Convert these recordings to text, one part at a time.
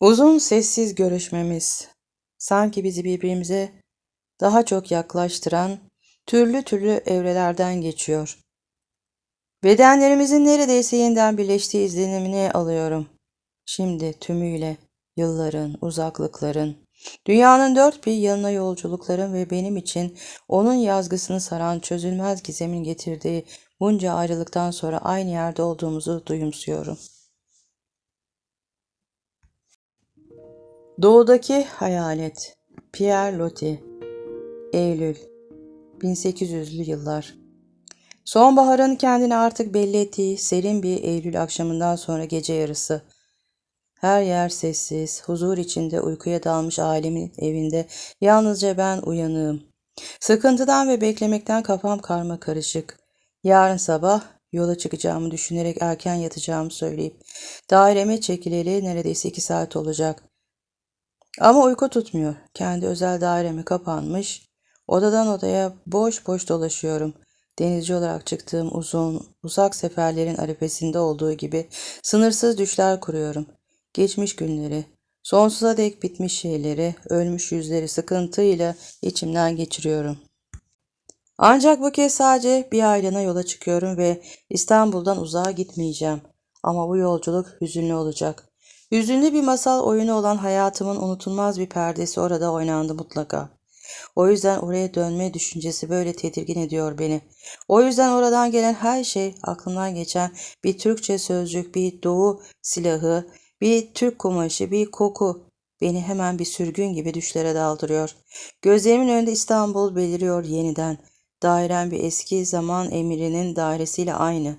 Uzun sessiz görüşmemiz sanki bizi birbirimize daha çok yaklaştıran türlü türlü evrelerden geçiyor. Bedenlerimizin neredeyse yeniden birleştiği izlenimini alıyorum. Şimdi tümüyle yılların, uzaklıkların, dünyanın dört bir yanına yolculukların ve benim için onun yazgısını saran çözülmez gizemin getirdiği bunca ayrılıktan sonra aynı yerde olduğumuzu duyumsuyorum. Doğudaki Hayalet Pierre Loti Eylül 1800'lü yıllar Sonbaharın kendini artık belli ettiği serin bir Eylül akşamından sonra gece yarısı. Her yer sessiz, huzur içinde uykuya dalmış ailemin evinde yalnızca ben uyanığım. Sıkıntıdan ve beklemekten kafam karma karışık. Yarın sabah yola çıkacağımı düşünerek erken yatacağımı söyleyip daireme çekileli neredeyse iki saat olacak. Ama uyku tutmuyor. Kendi özel daireme kapanmış. Odadan odaya boş boş dolaşıyorum. Denizci olarak çıktığım uzun, uzak seferlerin arifesinde olduğu gibi sınırsız düşler kuruyorum. Geçmiş günleri, sonsuza dek bitmiş şeyleri, ölmüş yüzleri sıkıntıyla içimden geçiriyorum. Ancak bu kez sadece bir aylığına yola çıkıyorum ve İstanbul'dan uzağa gitmeyeceğim. Ama bu yolculuk hüzünlü olacak. Hüzünlü bir masal oyunu olan hayatımın unutulmaz bir perdesi orada oynandı mutlaka. O yüzden oraya dönme düşüncesi böyle tedirgin ediyor beni. O yüzden oradan gelen her şey aklımdan geçen bir Türkçe sözcük, bir doğu silahı, bir Türk kumaşı, bir koku beni hemen bir sürgün gibi düşlere daldırıyor. Gözlerimin önünde İstanbul beliriyor yeniden. Dairem bir eski zaman emirinin dairesiyle aynı.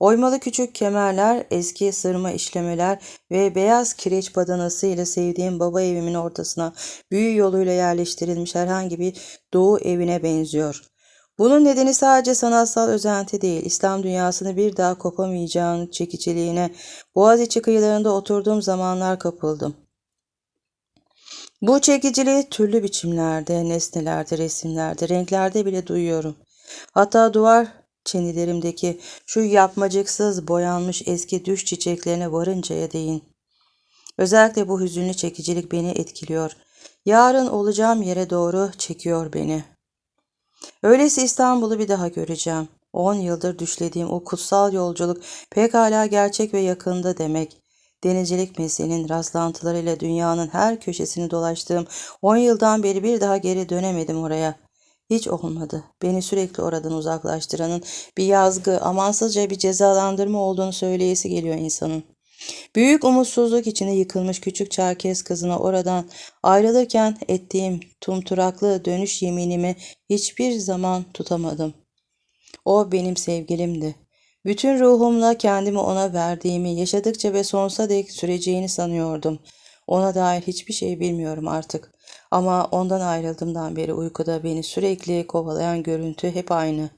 Oymalı küçük kemerler, eski sırma işlemeler ve beyaz kireç badanası ile sevdiğim baba evimin ortasına büyü yoluyla yerleştirilmiş herhangi bir doğu evine benziyor. Bunun nedeni sadece sanatsal özenti değil, İslam dünyasını bir daha kopamayacağın çekiciliğine Boğaziçi kıyılarında oturduğum zamanlar kapıldım. Bu çekiciliği türlü biçimlerde, nesnelerde, resimlerde, renklerde bile duyuyorum. Hatta duvar çenilerimdeki şu yapmacıksız boyanmış eski düş çiçeklerine varıncaya değin. Özellikle bu hüzünlü çekicilik beni etkiliyor. Yarın olacağım yere doğru çekiyor beni. Öyleyse İstanbul'u bir daha göreceğim. On yıldır düşlediğim o kutsal yolculuk pekala gerçek ve yakında demek. Denizcilik mesleğinin rastlantılarıyla dünyanın her köşesini dolaştığım on yıldan beri bir daha geri dönemedim oraya. Hiç olmadı. Beni sürekli oradan uzaklaştıranın bir yazgı, amansızca bir cezalandırma olduğunu söyleyesi geliyor insanın. Büyük umutsuzluk içinde yıkılmış küçük Çerkez kızına oradan ayrılırken ettiğim tumturaklı dönüş yeminimi hiçbir zaman tutamadım. O benim sevgilimdi. Bütün ruhumla kendimi ona verdiğimi, yaşadıkça ve sonsuza dek süreceğini sanıyordum. Ona dair hiçbir şey bilmiyorum artık. Ama ondan ayrıldığımdan beri uykuda beni sürekli kovalayan görüntü hep aynı.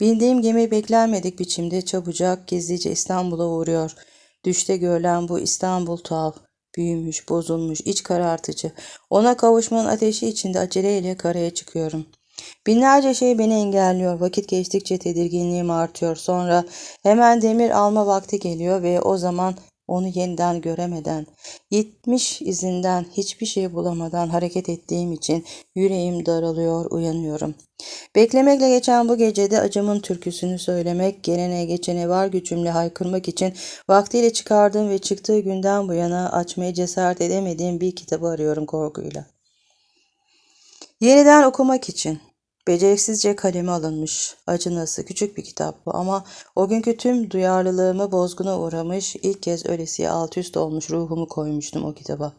Bindiğim gemi beklenmedik biçimde çabucak gizlice İstanbul'a uğruyor. Düşte görülen bu İstanbul tuhaf, büyümüş, bozulmuş, iç karartıcı. Ona kavuşmanın ateşi içinde aceleyle karaya çıkıyorum. Binlerce şey beni engelliyor. Vakit geçtikçe tedirginliğim artıyor. Sonra hemen demir alma vakti geliyor ve o zaman onu yeniden göremeden, gitmiş izinden hiçbir şey bulamadan hareket ettiğim için yüreğim daralıyor, uyanıyorum. Beklemekle geçen bu gecede acımın türküsünü söylemek, gelene geçene var gücümle haykırmak için vaktiyle çıkardığım ve çıktığı günden bu yana açmaya cesaret edemediğim bir kitabı arıyorum korkuyla. Yeniden okumak için. Beceriksizce kaleme alınmış, acınası küçük bir kitap bu ama o günkü tüm duyarlılığımı bozguna uğramış, ilk kez öylesiye alt üst olmuş ruhumu koymuştum o kitaba.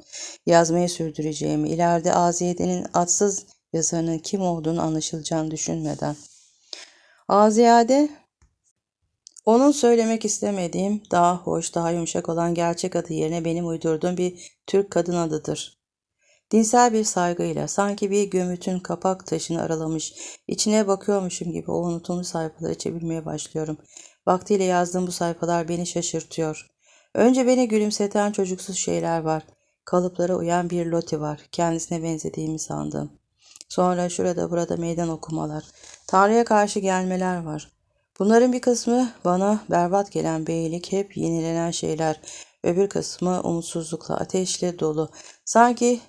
Yazmayı sürdüreceğimi, ileride Aziye'nin atsız yazarının kim olduğunu anlaşılacağını düşünmeden. Aziyade, onun söylemek istemediğim, daha hoş, daha yumuşak olan gerçek adı yerine benim uydurduğum bir Türk kadın adıdır. Dinsel bir saygıyla sanki bir gömütün kapak taşını aralamış, içine bakıyormuşum gibi o unutulmuş sayfaları çevirmeye başlıyorum. Vaktiyle yazdığım bu sayfalar beni şaşırtıyor. Önce beni gülümseten çocuksuz şeyler var. Kalıplara uyan bir loti var. Kendisine benzediğimi sandım. Sonra şurada burada meydan okumalar. Tanrı'ya karşı gelmeler var. Bunların bir kısmı bana berbat gelen beylik hep yenilenen şeyler. Öbür kısmı umutsuzlukla, ateşle dolu. Sanki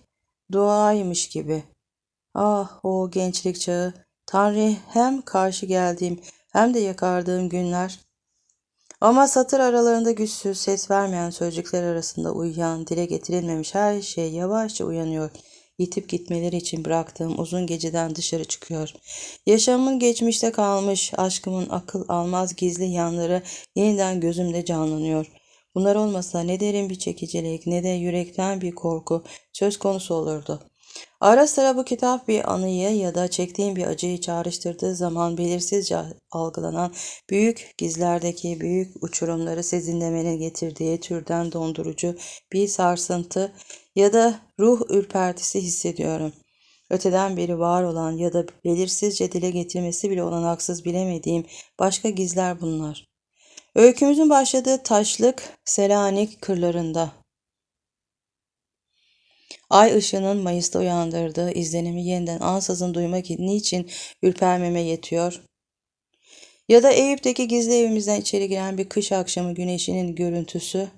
duaymış gibi. Ah o gençlik çağı. Tanrı hem karşı geldiğim hem de yakardığım günler. Ama satır aralarında güçsüz, ses vermeyen sözcükler arasında uyuyan, dile getirilmemiş her şey yavaşça uyanıyor. Yitip gitmeleri için bıraktığım uzun geceden dışarı çıkıyor. Yaşamın geçmişte kalmış, aşkımın akıl almaz gizli yanları yeniden gözümde canlanıyor. Bunlar olmasa ne derin bir çekicilik ne de yürekten bir korku söz konusu olurdu. Ara sıra bu kitap bir anıyı ya da çektiğim bir acıyı çağrıştırdığı zaman belirsizce algılanan büyük gizlerdeki büyük uçurumları sezinlemenin getirdiği türden dondurucu bir sarsıntı ya da ruh ürpertisi hissediyorum. Öteden beri var olan ya da belirsizce dile getirmesi bile olanaksız bilemediğim başka gizler bunlar. Öykümüzün başladığı taşlık Selanik kırlarında. Ay ışığının Mayıs'ta uyandırdığı izlenimi yeniden ansızın duymak niçin ürpermeme yetiyor? Ya da Eyüp'teki gizli evimizden içeri giren bir kış akşamı güneşinin görüntüsü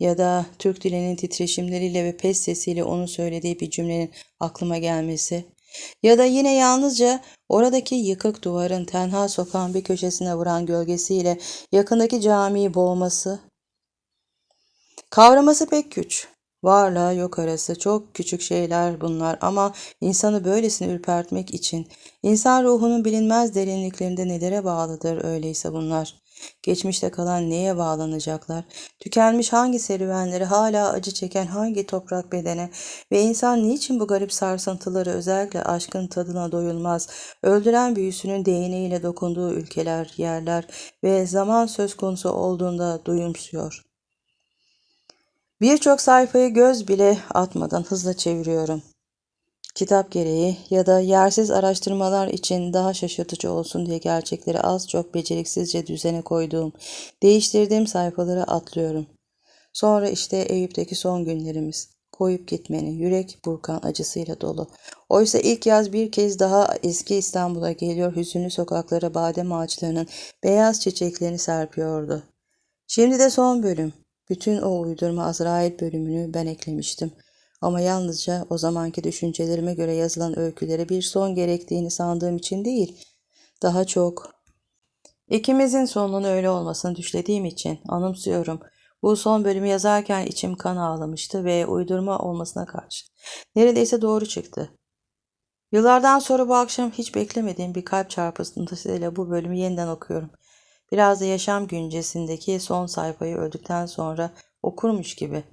ya da Türk dilinin titreşimleriyle ve pes sesiyle onun söylediği bir cümlenin aklıma gelmesi ya da yine yalnızca oradaki yıkık duvarın tenha sokağın bir köşesine vuran gölgesiyle yakındaki camiyi boğması. Kavraması pek güç. Varla yok arası çok küçük şeyler bunlar ama insanı böylesine ürpertmek için insan ruhunun bilinmez derinliklerinde nelere bağlıdır öyleyse bunlar. Geçmişte kalan neye bağlanacaklar? Tükenmiş hangi serüvenleri, hala acı çeken hangi toprak bedene ve insan niçin bu garip sarsıntıları özellikle aşkın tadına doyulmaz, öldüren büyüsünün değneğiyle dokunduğu ülkeler, yerler ve zaman söz konusu olduğunda duyumsuyor. Birçok sayfayı göz bile atmadan hızla çeviriyorum. Kitap gereği ya da yersiz araştırmalar için daha şaşırtıcı olsun diye gerçekleri az çok beceriksizce düzene koyduğum, değiştirdiğim sayfaları atlıyorum. Sonra işte Eyüp'teki son günlerimiz. Koyup gitmenin yürek burkan acısıyla dolu. Oysa ilk yaz bir kez daha eski İstanbul'a geliyor hüzünlü sokaklara badem ağaçlarının beyaz çiçeklerini serpiyordu. Şimdi de son bölüm. Bütün o uydurma Azrail bölümünü ben eklemiştim. Ama yalnızca o zamanki düşüncelerime göre yazılan öykülere bir son gerektiğini sandığım için değil, daha çok ikimizin sonunun öyle olmasını düşlediğim için anımsıyorum. Bu son bölümü yazarken içim kan ağlamıştı ve uydurma olmasına karşı. Neredeyse doğru çıktı. Yıllardan sonra bu akşam hiç beklemediğim bir kalp çarpıntısıyla bu bölümü yeniden okuyorum. Biraz da yaşam güncesindeki son sayfayı öldükten sonra okurmuş gibi.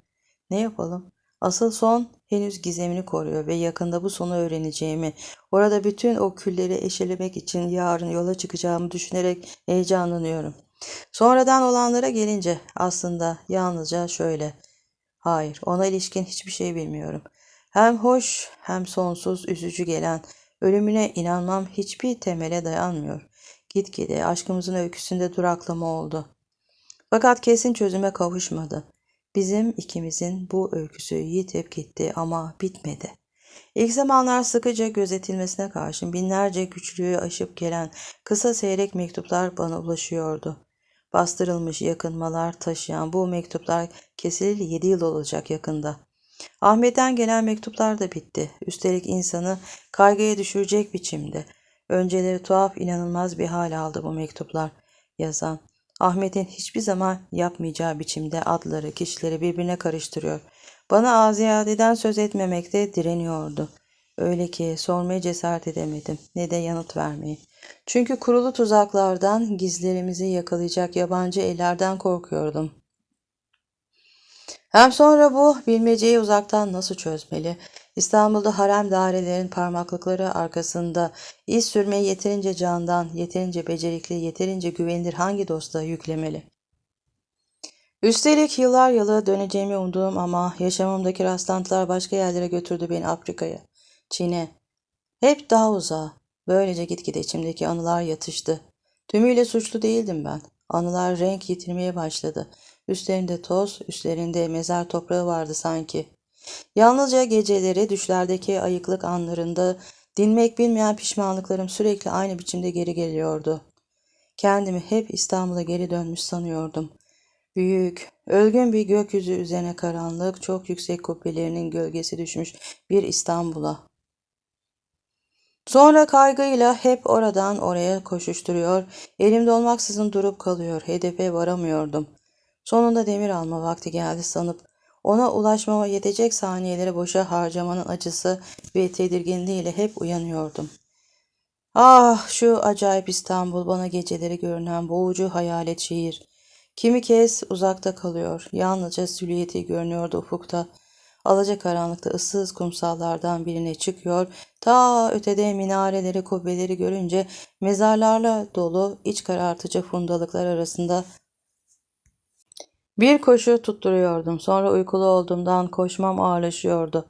Ne yapalım? Asıl son henüz gizemini koruyor ve yakında bu sonu öğreneceğimi, orada bütün o külleri eşelemek için yarın yola çıkacağımı düşünerek heyecanlanıyorum. Sonradan olanlara gelince aslında yalnızca şöyle. Hayır, ona ilişkin hiçbir şey bilmiyorum. Hem hoş hem sonsuz üzücü gelen ölümüne inanmam hiçbir temele dayanmıyor. Gitgide aşkımızın öyküsünde duraklama oldu. Fakat kesin çözüme kavuşmadı. Bizim ikimizin bu öyküsü yitip gitti ama bitmedi. İlk zamanlar sıkıca gözetilmesine karşın binlerce güçlüğü aşıp gelen kısa seyrek mektuplar bana ulaşıyordu. Bastırılmış yakınmalar taşıyan bu mektuplar kesileli yedi yıl olacak yakında. Ahmet'ten gelen mektuplar da bitti. Üstelik insanı kaygıya düşürecek biçimde. Önceleri tuhaf inanılmaz bir hal aldı bu mektuplar. Yazan, Ahmet'in hiçbir zaman yapmayacağı biçimde adları, kişileri birbirine karıştırıyor. Bana aziyadeden söz etmemekte direniyordu. Öyle ki sormaya cesaret edemedim ne de yanıt vermeyi. Çünkü kurulu tuzaklardan, gizlerimizi yakalayacak yabancı ellerden korkuyordum. Hem sonra bu bilmeceyi uzaktan nasıl çözmeli? İstanbul'da harem dairelerin parmaklıkları arkasında iz sürmeyi yeterince candan, yeterince becerikli, yeterince güvenilir hangi dosta yüklemeli? Üstelik yıllar yılı döneceğimi umduğum ama yaşamımdaki rastlantılar başka yerlere götürdü beni Afrika'ya, Çin'e. Hep daha uzağa. Böylece gitgide içimdeki anılar yatıştı. Tümüyle suçlu değildim ben. Anılar renk yitirmeye başladı. Üstlerinde toz, üstlerinde mezar toprağı vardı sanki. Yalnızca geceleri düşlerdeki ayıklık anlarında dinmek bilmeyen pişmanlıklarım sürekli aynı biçimde geri geliyordu. Kendimi hep İstanbul'a geri dönmüş sanıyordum. Büyük, ölgün bir gökyüzü üzerine karanlık, çok yüksek kubbelerinin gölgesi düşmüş bir İstanbul'a. Sonra kaygıyla hep oradan oraya koşuşturuyor, elimde olmaksızın durup kalıyor, hedefe varamıyordum. Sonunda demir alma vakti geldi sanıp, ona ulaşmama yetecek saniyeleri boşa harcamanın acısı ve tedirginliğiyle hep uyanıyordum. Ah şu acayip İstanbul bana geceleri görünen boğucu hayalet şehir. Kimi kez uzakta kalıyor, yalnızca silüeti görünüyordu ufukta. Alacakaranlıkta ıssız kumsallardan birine çıkıyor, ta ötede minareleri, kubbeleri görünce mezarlarla dolu iç karartıcı fundalıklar arasında bir koşu tutturuyordum. Sonra uykulu olduğumdan koşmam ağırlaşıyordu.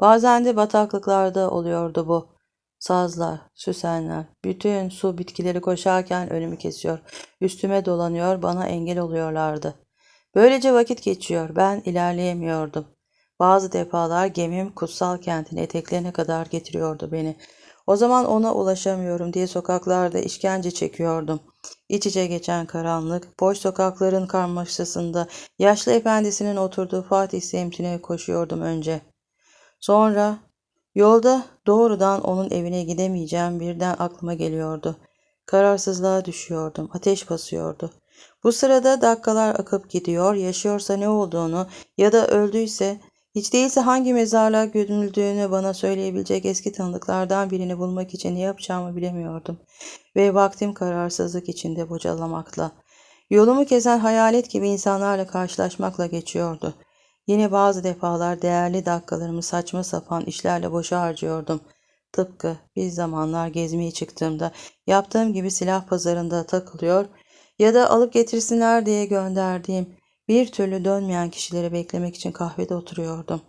Bazen de bataklıklarda oluyordu bu. Sazlar, süsenler, bütün su bitkileri koşarken önümü kesiyor. Üstüme dolanıyor, bana engel oluyorlardı. Böylece vakit geçiyor, ben ilerleyemiyordum. Bazı defalar gemim kutsal kentin eteklerine kadar getiriyordu beni. O zaman ona ulaşamıyorum diye sokaklarda işkence çekiyordum. İç içe geçen karanlık, boş sokakların karmaşasında yaşlı efendisinin oturduğu Fatih semtine koşuyordum önce. Sonra yolda doğrudan onun evine gidemeyeceğim birden aklıma geliyordu. Kararsızlığa düşüyordum. Ateş basıyordu. Bu sırada dakikalar akıp gidiyor. Yaşıyorsa ne olduğunu ya da öldüyse hiç değilse hangi mezarlığa gömüldüğünü bana söyleyebilecek eski tanıdıklardan birini bulmak için ne yapacağımı bilemiyordum. Ve vaktim kararsızlık içinde bocalamakla. Yolumu kesen hayalet gibi insanlarla karşılaşmakla geçiyordu. Yine bazı defalar değerli dakikalarımı saçma sapan işlerle boşa harcıyordum. Tıpkı bir zamanlar gezmeye çıktığımda yaptığım gibi silah pazarında takılıyor ya da alıp getirsinler diye gönderdiğim bir türlü dönmeyen kişileri beklemek için kahvede oturuyordum.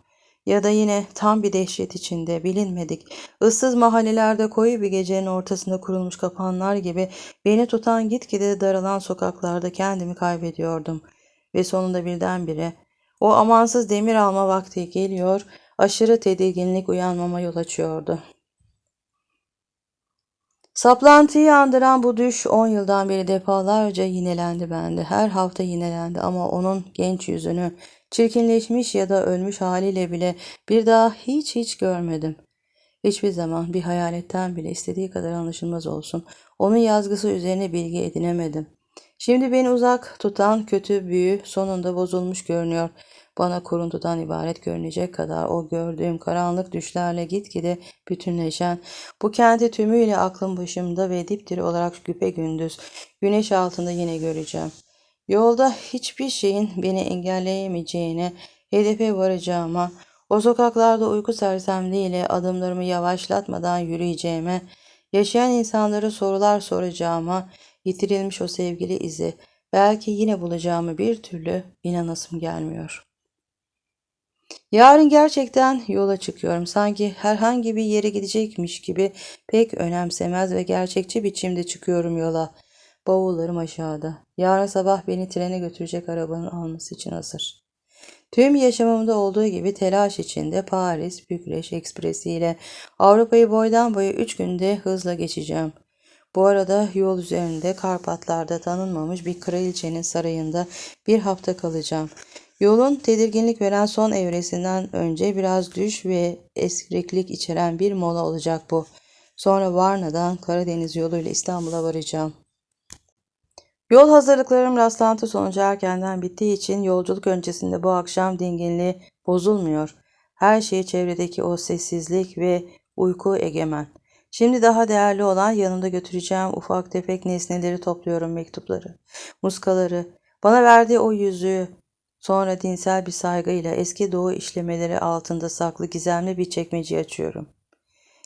Ya da yine tam bir dehşet içinde bilinmedik, ıssız mahallelerde koyu bir gecenin ortasında kurulmuş kapanlar gibi beni tutan gitgide daralan sokaklarda kendimi kaybediyordum. Ve sonunda birdenbire o amansız demir alma vakti geliyor, aşırı tedirginlik uyanmama yol açıyordu. Saplantıyı andıran bu düş on yıldan beri defalarca yinelendi bende. Her hafta yinelendi ama onun genç yüzünü çirkinleşmiş ya da ölmüş haliyle bile bir daha hiç hiç görmedim. Hiçbir zaman bir hayaletten bile istediği kadar anlaşılmaz olsun. Onun yazgısı üzerine bilgi edinemedim. Şimdi beni uzak tutan kötü büyü sonunda bozulmuş görünüyor. Bana kuruntudan ibaret görünecek kadar o gördüğüm karanlık düşlerle gitgide bütünleşen bu kenti tümüyle aklım başımda ve dipdiri olarak güpe gündüz güneş altında yine göreceğim. Yolda hiçbir şeyin beni engelleyemeyeceğine, hedefe varacağıma, o sokaklarda uyku sersemliğiyle adımlarımı yavaşlatmadan yürüyeceğime, yaşayan insanlara sorular soracağıma, yitirilmiş o sevgili izi belki yine bulacağımı bir türlü inanasım gelmiyor.'' Yarın gerçekten yola çıkıyorum. Sanki herhangi bir yere gidecekmiş gibi pek önemsemez ve gerçekçi biçimde çıkıyorum yola. Bavullarım aşağıda. Yarın sabah beni trene götürecek arabanın alması için hazır. Tüm yaşamımda olduğu gibi telaş içinde Paris, Bükreş Ekspresi ile Avrupa'yı boydan boya üç günde hızla geçeceğim. Bu arada yol üzerinde Karpatlar'da tanınmamış bir kraliçenin sarayında bir hafta kalacağım. Yolun tedirginlik veren son evresinden önce biraz düş ve esriklik içeren bir mola olacak bu. Sonra Varna'dan Karadeniz yoluyla İstanbul'a varacağım. Yol hazırlıklarım rastlantı sonucu erkenden bittiği için yolculuk öncesinde bu akşam dinginliği bozulmuyor. Her şey çevredeki o sessizlik ve uyku egemen. Şimdi daha değerli olan yanımda götüreceğim ufak tefek nesneleri topluyorum mektupları, muskaları, bana verdiği o yüzüğü, Sonra dinsel bir saygıyla eski doğu işlemeleri altında saklı gizemli bir çekmece açıyorum.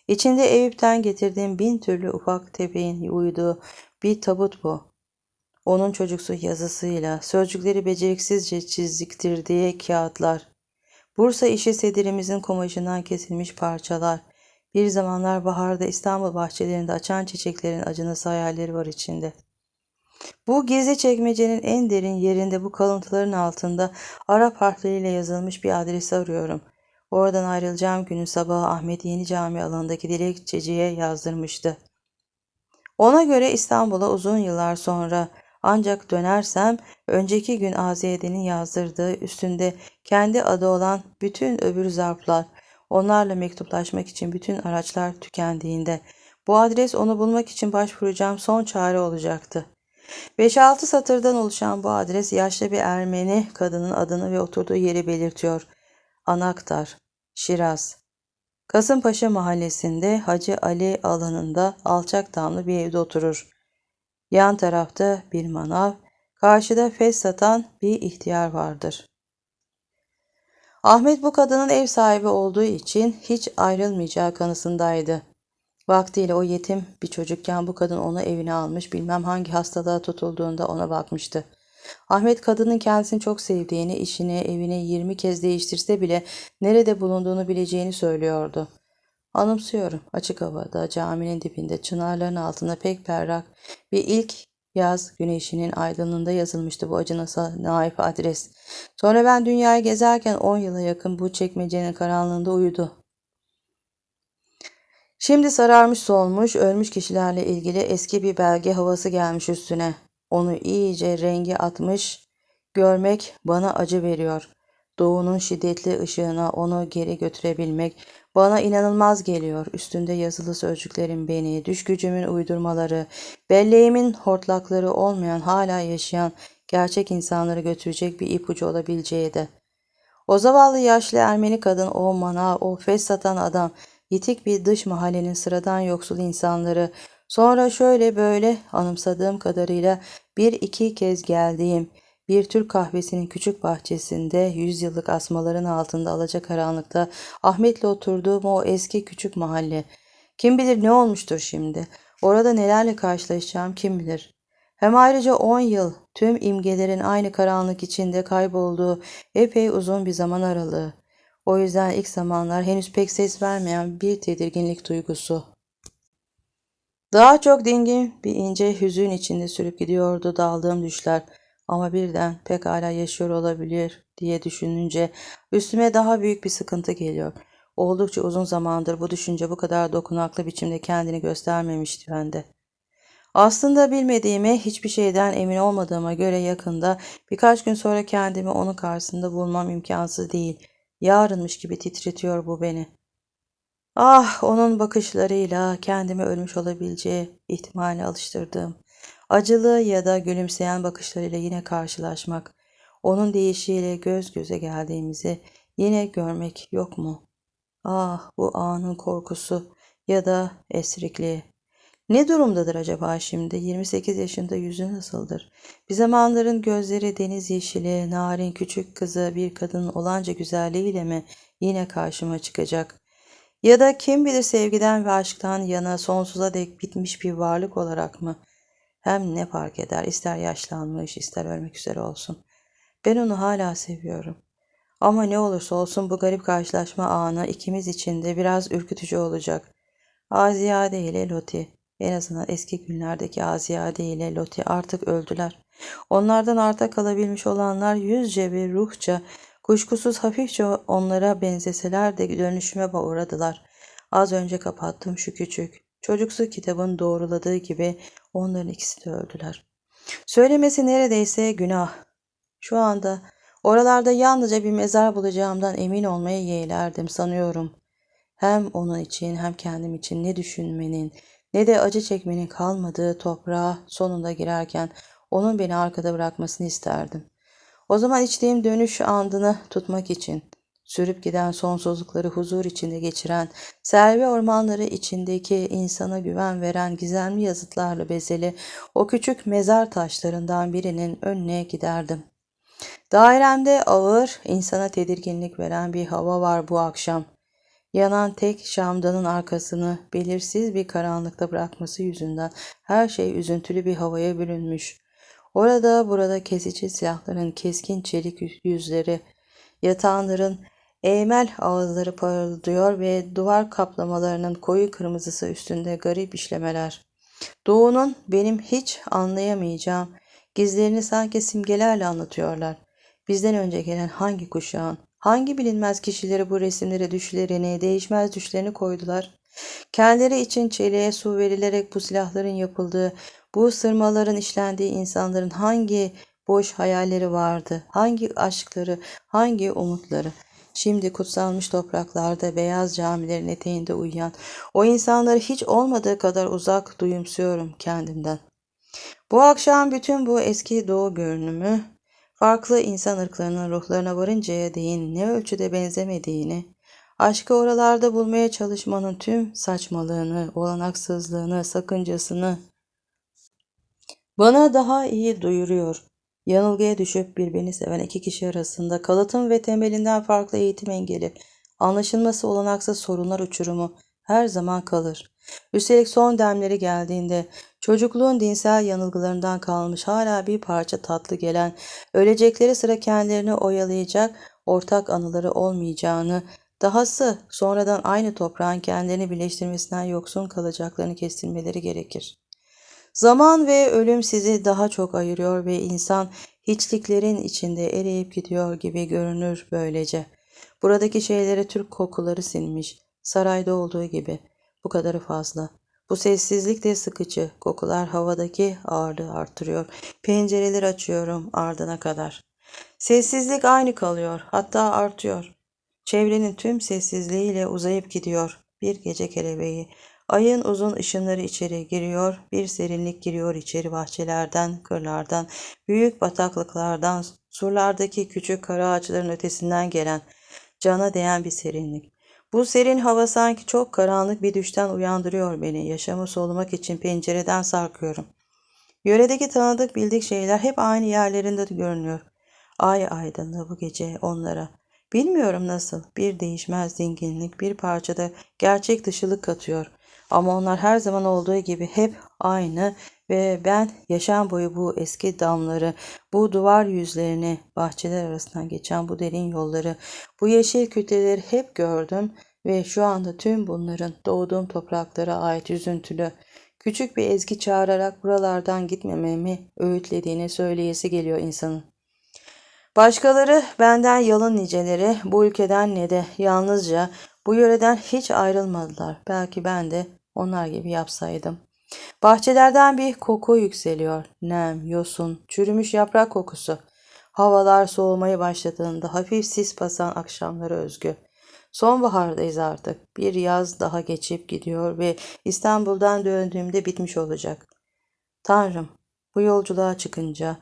İçinde Eyüp'ten getirdiğim bin türlü ufak tepeğin uyuduğu bir tabut bu. Onun çocuksu yazısıyla, sözcükleri beceriksizce çiziktirdiği kağıtlar. Bursa işi sedirimizin kumaşından kesilmiş parçalar. Bir zamanlar baharda İstanbul bahçelerinde açan çiçeklerin acınası hayalleri var içinde.'' Bu gizli çekmecenin en derin yerinde bu kalıntıların altında Arap harfleriyle yazılmış bir adresi arıyorum. Oradan ayrılacağım günün sabahı Ahmet Yeni Cami alanındaki dilekçeciye yazdırmıştı. Ona göre İstanbul'a uzun yıllar sonra ancak dönersem önceki gün Aziye'nin yazdırdığı üstünde kendi adı olan bütün öbür zarflar, onlarla mektuplaşmak için bütün araçlar tükendiğinde bu adres onu bulmak için başvuracağım son çare olacaktı. 5-6 satırdan oluşan bu adres yaşlı bir Ermeni kadının adını ve oturduğu yeri belirtiyor. Anaktar, Şiraz. Kasımpaşa mahallesinde Hacı Ali alanında alçak damlı bir evde oturur. Yan tarafta bir manav, karşıda fes satan bir ihtiyar vardır. Ahmet bu kadının ev sahibi olduğu için hiç ayrılmayacağı kanısındaydı. Vaktiyle o yetim bir çocukken bu kadın onu evine almış bilmem hangi hastalığa tutulduğunda ona bakmıştı. Ahmet kadının kendisini çok sevdiğini, işini, evini 20 kez değiştirse bile nerede bulunduğunu bileceğini söylüyordu. Anımsıyorum açık havada, caminin dibinde, çınarların altında pek berrak bir ilk yaz güneşinin aydınlığında yazılmıştı bu acınasa naif adres. Sonra ben dünyayı gezerken 10 yıla yakın bu çekmecenin karanlığında uyudu. Şimdi sararmış solmuş, ölmüş kişilerle ilgili eski bir belge havası gelmiş üstüne. Onu iyice rengi atmış, görmek bana acı veriyor. Doğunun şiddetli ışığına onu geri götürebilmek bana inanılmaz geliyor. Üstünde yazılı sözcüklerin beni, düş gücümün uydurmaları, belleğimin hortlakları olmayan, hala yaşayan gerçek insanları götürecek bir ipucu olabileceği de. O zavallı yaşlı Ermeni kadın, o mana, o fes satan adam, yitik bir dış mahallenin sıradan yoksul insanları, sonra şöyle böyle anımsadığım kadarıyla bir iki kez geldiğim, bir Türk kahvesinin küçük bahçesinde yüzyıllık asmaların altında alacakaranlıkta Ahmet'le oturduğum o eski küçük mahalle. Kim bilir ne olmuştur şimdi. Orada nelerle karşılaşacağım kim bilir. Hem ayrıca on yıl tüm imgelerin aynı karanlık içinde kaybolduğu epey uzun bir zaman aralığı. O yüzden ilk zamanlar henüz pek ses vermeyen bir tedirginlik duygusu. Daha çok dingin bir ince hüzün içinde sürüp gidiyordu daldığım düşler. Ama birden pekala yaşıyor olabilir diye düşününce üstüme daha büyük bir sıkıntı geliyor. Oldukça uzun zamandır bu düşünce bu kadar dokunaklı biçimde kendini göstermemişti bende. Aslında bilmediğime, hiçbir şeyden emin olmadığıma göre yakında birkaç gün sonra kendimi onun karşısında bulmam imkansız değil. Yarınmış gibi titretiyor bu beni. Ah, onun bakışlarıyla kendimi ölmüş olabileceği ihtimaline alıştırdığım acılı ya da gülümseyen bakışlarıyla yine karşılaşmak, onun deyişiyle göz göze geldiğimizi yine görmek yok mu? Ah bu anın korkusu ya da esrikliği. Ne durumdadır acaba şimdi? 28 yaşında yüzü nasıldır? Bir zamanların gözleri deniz yeşili, narin küçük kızı bir kadının olanca güzelliğiyle mi yine karşıma çıkacak? Ya da kim bilir sevgiden ve aşktan yana sonsuza dek bitmiş bir varlık olarak mı? Hem ne fark eder ister yaşlanmış ister ölmek üzere olsun. Ben onu hala seviyorum. Ama ne olursa olsun bu garip karşılaşma anı ikimiz için de biraz ürkütücü olacak. Aziyade ile Loti, en azından eski günlerdeki Aziyade ile Loti artık öldüler. Onlardan arta kalabilmiş olanlar yüzce ve ruhça, kuşkusuz hafifçe onlara benzeseler de dönüşüme uğradılar. Az önce kapattığım şu küçük, çocuksu kitabın doğruladığı gibi Onların ikisi de öldüler. Söylemesi neredeyse günah. Şu anda oralarda yalnızca bir mezar bulacağımdan emin olmaya yeğlerdim sanıyorum. Hem onun için hem kendim için ne düşünmenin ne de acı çekmenin kalmadığı toprağa sonunda girerken onun beni arkada bırakmasını isterdim. O zaman içtiğim dönüş andını tutmak için sürüp giden sonsuzlukları huzur içinde geçiren, selvi ormanları içindeki insana güven veren gizemli yazıtlarla bezeli o küçük mezar taşlarından birinin önüne giderdim. Dairemde ağır, insana tedirginlik veren bir hava var bu akşam. Yanan tek şamdanın arkasını belirsiz bir karanlıkta bırakması yüzünden her şey üzüntülü bir havaya bürünmüş. Orada burada kesici silahların keskin çelik yüzleri, yatağanların Eğmel ağızları parıldıyor ve duvar kaplamalarının koyu kırmızısı üstünde garip işlemeler. Doğu'nun benim hiç anlayamayacağım gizlerini sanki simgelerle anlatıyorlar. Bizden önce gelen hangi kuşağın, hangi bilinmez kişileri bu resimlere düşlerini, değişmez düşlerini koydular? Kendileri için çeliğe su verilerek bu silahların yapıldığı, bu sırmaların işlendiği insanların hangi boş hayalleri vardı. Hangi aşkları, hangi umutları. Şimdi kutsalmış topraklarda beyaz camilerin eteğinde uyuyan o insanları hiç olmadığı kadar uzak duyumsuyorum kendimden. Bu akşam bütün bu eski doğu görünümü farklı insan ırklarının ruhlarına varıncaya değin ne ölçüde benzemediğini, aşkı oralarda bulmaya çalışmanın tüm saçmalığını, olanaksızlığını, sakıncasını bana daha iyi duyuruyor. Yanılgıya düşüp birbirini seven iki kişi arasında kalıtım ve temelinden farklı eğitim engeli, anlaşılması olanaksız sorunlar uçurumu her zaman kalır. Üstelik son demleri geldiğinde çocukluğun dinsel yanılgılarından kalmış hala bir parça tatlı gelen, ölecekleri sıra kendilerini oyalayacak ortak anıları olmayacağını, dahası sonradan aynı toprağın kendilerini birleştirmesinden yoksun kalacaklarını kestirmeleri gerekir. Zaman ve ölüm sizi daha çok ayırıyor ve insan hiçliklerin içinde eriyip gidiyor gibi görünür böylece. Buradaki şeylere Türk kokuları sinmiş, sarayda olduğu gibi. Bu kadarı fazla. Bu sessizlik de sıkıcı. Kokular havadaki ağırlığı artırıyor. Pencereleri açıyorum ardına kadar. Sessizlik aynı kalıyor, hatta artıyor. Çevrenin tüm sessizliğiyle uzayıp gidiyor. Bir gece kelebeği. Ayın uzun ışınları içeri giriyor, bir serinlik giriyor içeri bahçelerden, kırlardan, büyük bataklıklardan, surlardaki küçük kara ağaçların ötesinden gelen, cana değen bir serinlik. Bu serin hava sanki çok karanlık bir düşten uyandırıyor beni. Yaşamı solumak için pencereden sarkıyorum. Yöredeki tanıdık bildik şeyler hep aynı yerlerinde de görünüyor. Ay aydınlığı bu gece onlara. Bilmiyorum nasıl bir değişmez dinginlik bir parçada gerçek dışılık katıyor. Ama onlar her zaman olduğu gibi hep aynı ve ben yaşam boyu bu eski damları, bu duvar yüzlerini, bahçeler arasından geçen bu derin yolları, bu yeşil kütleleri hep gördüm ve şu anda tüm bunların doğduğum topraklara ait üzüntülü, küçük bir ezgi çağırarak buralardan gitmememi öğütlediğini söyleyesi geliyor insanın. Başkaları benden yalın niceleri bu ülkeden ne de yalnızca bu yöreden hiç ayrılmadılar. Belki ben de onlar gibi yapsaydım. Bahçelerden bir koku yükseliyor. Nem, yosun, çürümüş yaprak kokusu. Havalar soğumaya başladığında hafif sis basan akşamları özgü. Sonbahardayız artık. Bir yaz daha geçip gidiyor ve İstanbul'dan döndüğümde bitmiş olacak. Tanrım, bu yolculuğa çıkınca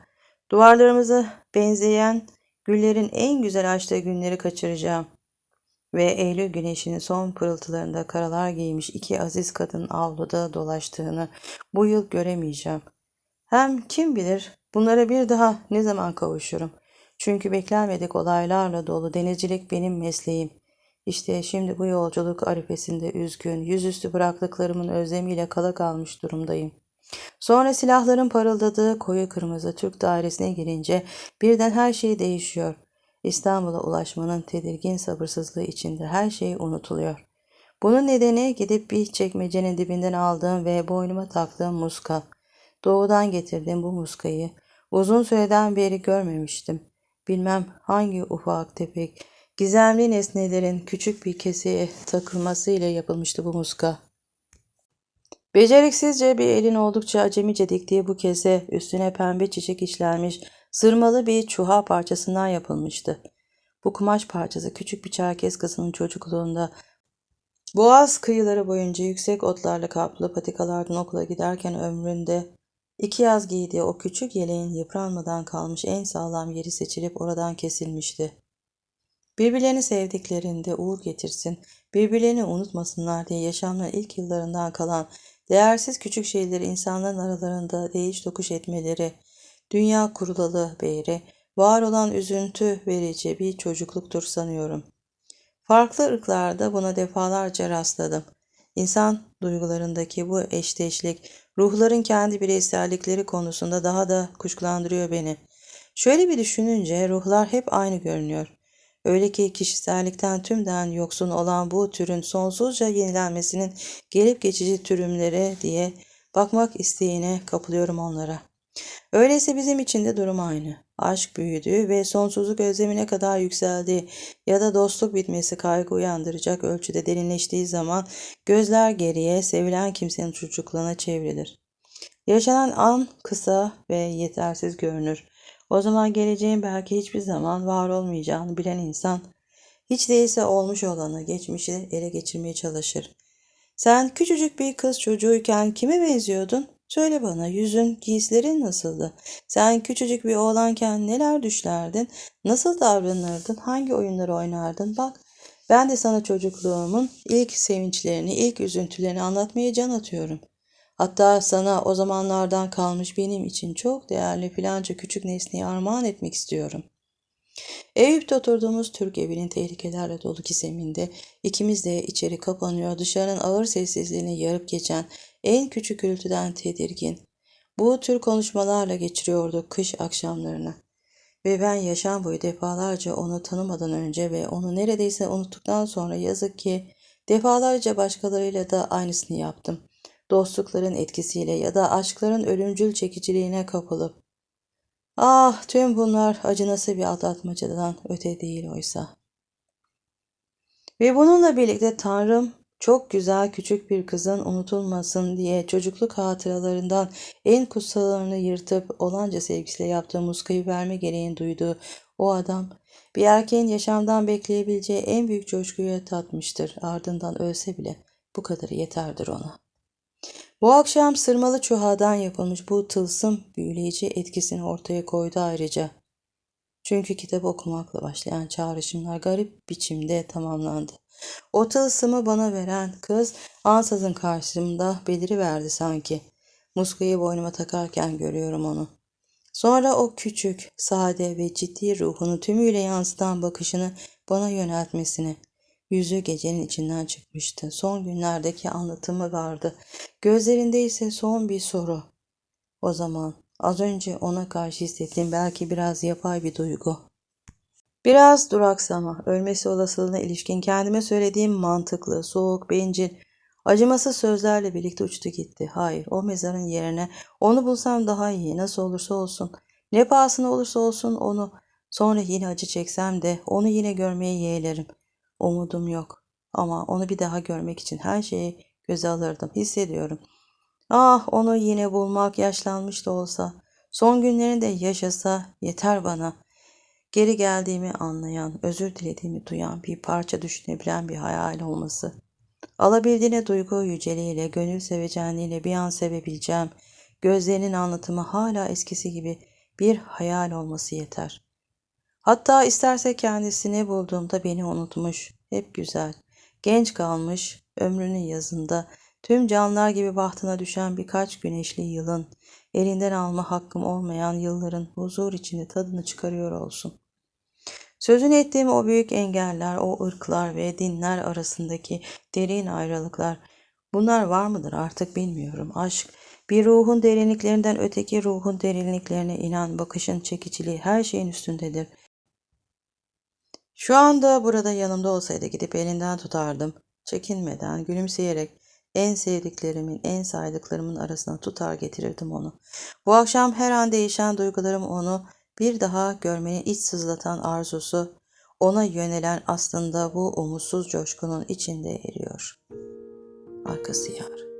duvarlarımızı benzeyen güllerin en güzel açtığı günleri kaçıracağım ve Eylül güneşinin son pırıltılarında karalar giymiş iki aziz kadın avluda dolaştığını bu yıl göremeyeceğim. Hem kim bilir bunlara bir daha ne zaman kavuşurum. Çünkü beklenmedik olaylarla dolu denizcilik benim mesleğim. İşte şimdi bu yolculuk arifesinde üzgün, yüzüstü bıraktıklarımın özlemiyle kala kalmış durumdayım. Sonra silahların parıldadığı koyu kırmızı Türk dairesine girince birden her şey değişiyor. İstanbul'a ulaşmanın tedirgin sabırsızlığı içinde her şey unutuluyor. Bunun nedeni gidip bir çekmecenin dibinden aldığım ve boynuma taktığım muska. Doğudan getirdiğim bu muskayı uzun süreden beri görmemiştim. Bilmem hangi ufak tefek, gizemli nesnelerin küçük bir keseye takılmasıyla yapılmıştı bu muska. Beceriksizce bir elin oldukça acemice diktiği bu kese üstüne pembe çiçek işlenmiş Sırmalı bir çuha parçasından yapılmıştı. Bu kumaş parçası küçük bir Çerkez kızının çocukluğunda Boğaz kıyıları boyunca yüksek otlarla kaplı patikalardan okula giderken ömründe iki yaz giydiği o küçük yeleğin yıpranmadan kalmış en sağlam yeri seçilip oradan kesilmişti. Birbirlerini sevdiklerinde uğur getirsin, birbirlerini unutmasınlar diye yaşamların ilk yıllarından kalan değersiz küçük şeyleri insanların aralarında değiş tokuş etmeleri, Dünya kurulalı beri, var olan üzüntü verici bir çocukluktur sanıyorum. Farklı ırklarda buna defalarca rastladım. İnsan duygularındaki bu eşdeğişlik, ruhların kendi bireysellikleri konusunda daha da kuşkulandırıyor beni. Şöyle bir düşününce ruhlar hep aynı görünüyor. Öyle ki kişisellikten tümden yoksun olan bu türün sonsuzca yenilenmesinin gelip geçici türümleri diye bakmak isteğine kapılıyorum onlara.'' Öyleyse bizim için de durum aynı. Aşk büyüdü ve sonsuzluk özlemine kadar yükseldi ya da dostluk bitmesi kaygı uyandıracak ölçüde derinleştiği zaman gözler geriye sevilen kimsenin çocukluğuna çevrilir. Yaşanan an kısa ve yetersiz görünür. O zaman geleceğin belki hiçbir zaman var olmayacağını bilen insan, hiç değilse olmuş olanı, geçmişi ele geçirmeye çalışır. Sen küçücük bir kız çocuğuyken kime benziyordun? Söyle bana yüzün, giysilerin nasıldı? Sen küçücük bir oğlanken neler düşlerdin? Nasıl davranırdın? Hangi oyunları oynardın? Bak ben de sana çocukluğumun ilk sevinçlerini, ilk üzüntülerini anlatmaya can atıyorum. Hatta sana o zamanlardan kalmış benim için çok değerli filanca küçük nesneyi armağan etmek istiyorum. Eyüp'te oturduğumuz Türk evinin tehlikelerle dolu gizeminde ikimiz de içeri kapanıyor, dışarının ağır sessizliğini yarıp geçen en küçük gürültüden tedirgin. Bu tür konuşmalarla geçiriyorduk kış akşamlarını. Ve ben yaşam boyu defalarca onu tanımadan önce ve onu neredeyse unuttuktan sonra yazık ki defalarca başkalarıyla da aynısını yaptım. Dostlukların etkisiyle ya da aşkların ölümcül çekiciliğine kapılıp. Ah tüm bunlar acınası bir aldatmacadan öte değil oysa. Ve bununla birlikte Tanrım çok güzel küçük bir kızın unutulmasın diye çocukluk hatıralarından en kutsallarını yırtıp olanca sevgisiyle yaptığı muskayı verme gereğini duyduğu o adam bir erkeğin yaşamdan bekleyebileceği en büyük coşkuyu tatmıştır. Ardından ölse bile bu kadarı yeterdir ona. Bu akşam sırmalı çuhadan yapılmış bu tılsım büyüleyici etkisini ortaya koydu ayrıca. Çünkü kitap okumakla başlayan çağrışımlar garip biçimde tamamlandı. O tılsımı bana veren kız ansızın karşımda beliriverdi sanki. Muskayı boynuma takarken görüyorum onu. Sonra o küçük, sade ve ciddi ruhunu tümüyle yansıtan bakışını bana yöneltmesini. Yüzü gecenin içinden çıkmıştı. Son günlerdeki anlatımı vardı. Gözlerinde ise son bir soru. O zaman az önce ona karşı hissettiğim belki biraz yapay bir duygu. Biraz duraksama, ölmesi olasılığına ilişkin kendime söylediğim mantıklı, soğuk, bencil, acımasız sözlerle birlikte uçtu gitti. Hayır, o mezarın yerine onu bulsam daha iyi, nasıl olursa olsun. Ne pahasına olursa olsun onu. Sonra yine acı çeksem de onu yine görmeyi yeğlerim. Umudum yok. Ama onu bir daha görmek için her şeyi göze alırdım. Hissediyorum. Ah onu yine bulmak yaşlanmış da olsa. Son günlerinde yaşasa yeter bana. Geri geldiğimi anlayan, özür dilediğimi duyan bir parça düşünebilen bir hayal olması. Alabildiğine duygu yüceliğiyle, gönül sevecenliğiyle bir an sevebileceğim, gözlerinin anlatımı hala eskisi gibi bir hayal olması yeter. Hatta isterse kendisini bulduğumda beni unutmuş, hep güzel, genç kalmış, ömrünün yazında tüm canlılar gibi bahtına düşen birkaç güneşli yılın, elinden alma hakkım olmayan yılların huzur içinde tadını çıkarıyor olsun. Sözünü ettiğim o büyük engeller, o ırklar ve dinler arasındaki derin ayrılıklar, bunlar var mıdır artık bilmiyorum. Aşk, bir ruhun derinliklerinden öteki ruhun derinliklerine inen bakışın çekiciliği her şeyin üstündedir. Şu anda burada yanımda olsaydı gidip elinden tutardım. Çekinmeden, gülümseyerek en sevdiklerimin, en saydıklarımın arasına tutar getirirdim onu. Bu akşam her an değişen duygularım onu bir daha görmeyi iç sızlatan arzusu, ona yönelen aslında bu umutsuz coşkunun içinde eriyor. Arkası yar.